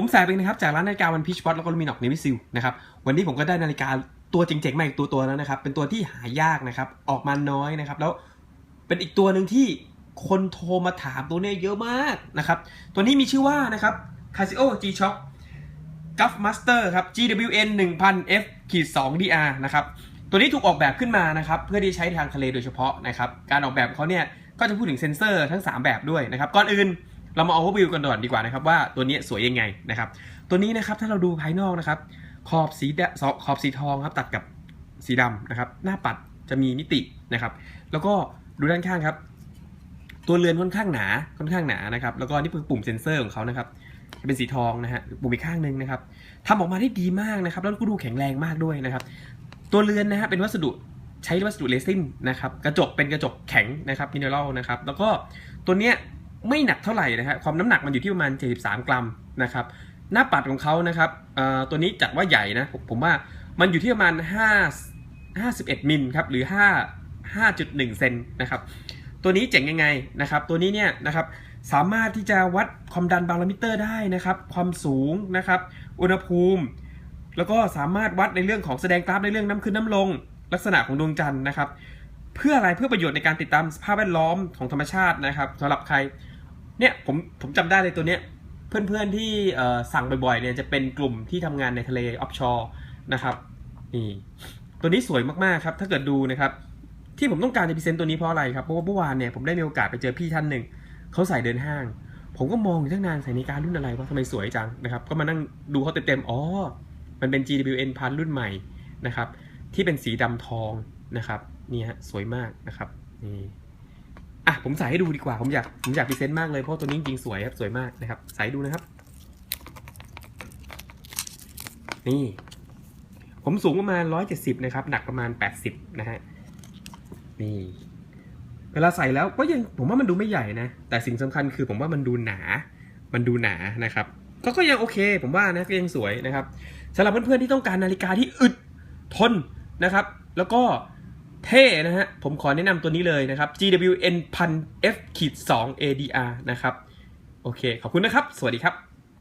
ผมแสบเองนะครับจากร้านนาฬิกาวันพีชบอสแล้วก็ลูมินอกเนวิซิลนะครับวันนี้ผมก็ได้นาฬิกาตัวเจ๋งๆมาอีกตัวตัวแล้วนะครับ เป็นตัวที่หายากนะครับ ออกมาน้อยนะครับ แล้วเป็นอีกตัวหนึ่งที่คนโทรมาถามตัวเนี้ยเยอะมากนะครับ ตัวนี้มีชื่อว่านะครับ Casio G-Shock Guff Master ครับ GWN 1000 F ขีด2 DR นะครับตัวนี้ถูกออกแบบขึ้นมานะครับ เพื่อที่ใช้ทางทะเลโดยเฉพาะนะครับ การออกแบบเขาเนี่ยก็จะพูดถึงเซ็นเซอร์ทั้ง 3 แบบด้วยนะครับก่อนอื่น เรามาเอาวิวกันก่อนดีกว่านะครับว่าตัวนี้สวยยังไงนะครับ ตัวนี้นะครับถ้าเราดูภายนอกนะครับ ขอบสีแดขอบสีทองครับตัดกับสีดำนะครับ หน้าปัดจะมีมิตินะครับ แล้วก็ดูด้านข้างครับ ตัวเรือนค่อนข้างหนาค่อนข้างหนานะครับ แล้วก็นี่คือปุ่มเซ็นเซอร์ของเขานะครับจะเป็นสีทองนะฮะปุ่มอีกข้างหนึ่งนะครับทำออกมาได้ดีมากนะครับ แล้วก็ดูแข็งแรงมากด้วยนะครับ ตัวเรือนนะฮะเป็นวัสดุใช้วัสดุเรซินนะครับ กระจกเป็นกระจกแข็งนะครับมินเนอรัลนะครับ แล้วก็ตัวเนี้ย ไม่หนักเท่าไหร่นะฮะความน้ำหนักมันอยู่ที่ประมาณ 73 กรัมนะครับหน้าปัดของเขานะครับตัวนี้จัดว่าใหญ่นะผมว่ามันอยู่ที่ประมาณ 5 51มิลครับหรือ 5 5.1 เซนนะครับตัวนี้เจ๋งยังไงนะครับตัวนี้เนี่ยนะครับสามารถที่จะวัดความดันบาโลมิเตอร์ได้นะครับความสูงนะครับอุณหภูมิ แล้วก็สามารถวัดในเรื่องของแสดงกราฟในเรื่องน้ำขึ้นน้ำลง ลักษณะของดวงจันทร์นะครับเพื่ออะไรเพื่อประโยชน์ในการติดตามสภาพแวดล้อมของธรรมชาตินะครับสำหรับใคร เนี่ยผมผมจำได้เลยตัวเนี้ยเพื่อนๆที่เอ่สั่งบ่อยๆเนี่ยจะเป็นกลุ่มที่ทำงานในทะเลออฟชอร์นะครับนี่ตัวนี้สวยมากๆครับ ถ้าเกิดดูนะครับ ที่ผมต้องการจะพรีเซนต์ตัวนี้เพราะอะไรครับเพราะว่าเมื่อวานเนี่ยผมได้มีโอกาสไปเจอพี่ท่านหนึ่งเขาใส่เดินห้าง ผมก็มองอยู่ตั้งนานใส่นาฬิการุ่นอะไรวะทำไมสวยจังนะครับ ก็มานั่งดูเขาเต็มๆอ๋อมันเป็น GWN พันรุ่นใหม่นะครับ ที่เป็นสีดำทองนะครับนี่ฮะสวยมากนะครับนี่ อะผมใส่ให้ดูดีกว่าผมอยากผมอยากพรีเซนต์มากเลยเพราะตัวนี้จริงสวยครับสวยมากนะครับ ใส่ดูนะครับ นี่ ผมสูงประมาณ170นะครับ หนักประมาณ80นะฮะนี่เวลาใส่แล้วก็ยังผมว่ามันดูไม่ใหญ่นะ แต่สิ่งสำคัญคือผมว่ามันดูหนา มันดูหนานะครับก็ก็ยังโอเค ผมว่านะก็ยังสวยนะครับสำหรับเพื่อนๆที่ต้องการนาฬิกาที่อึดทนนะครับ แล้วก็ เท่นะฮะ ผมขอแนะนำตัวนี้เลยนะครับ GWN 1000 F 2 ADR นะครับ โอเค ขอบคุณนะครับ สวัสดีครับ